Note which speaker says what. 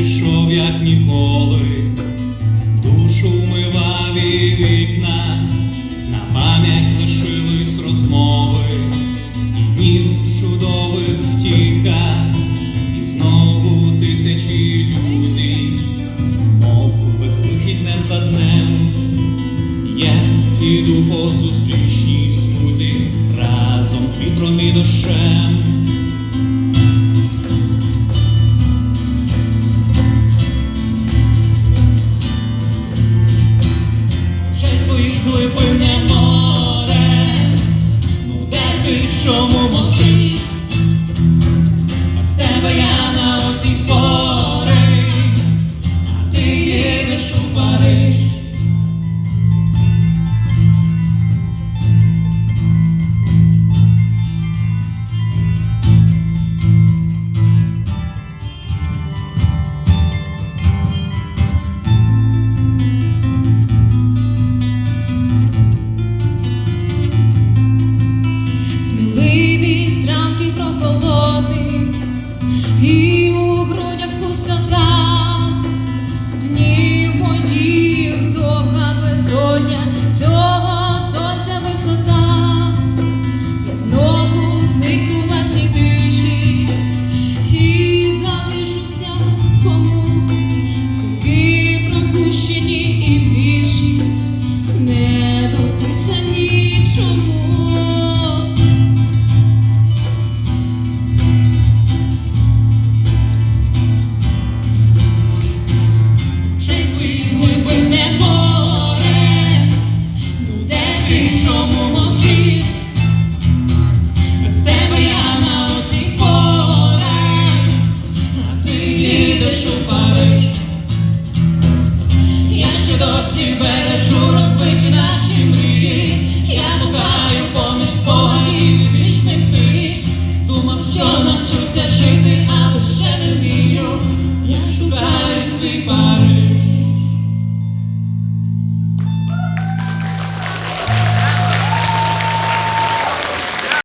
Speaker 1: Ішов, як ніколи, душу вмивав і вікна, на пам'ять лишились Я іду по зустрічній смузі разом з вітром і дощем. Ще твої глибине
Speaker 2: море, ну де ти чому мовчиш?
Speaker 1: А з тебе
Speaker 2: я на усіх хворий, а ти їдеш у Париж. quem chama o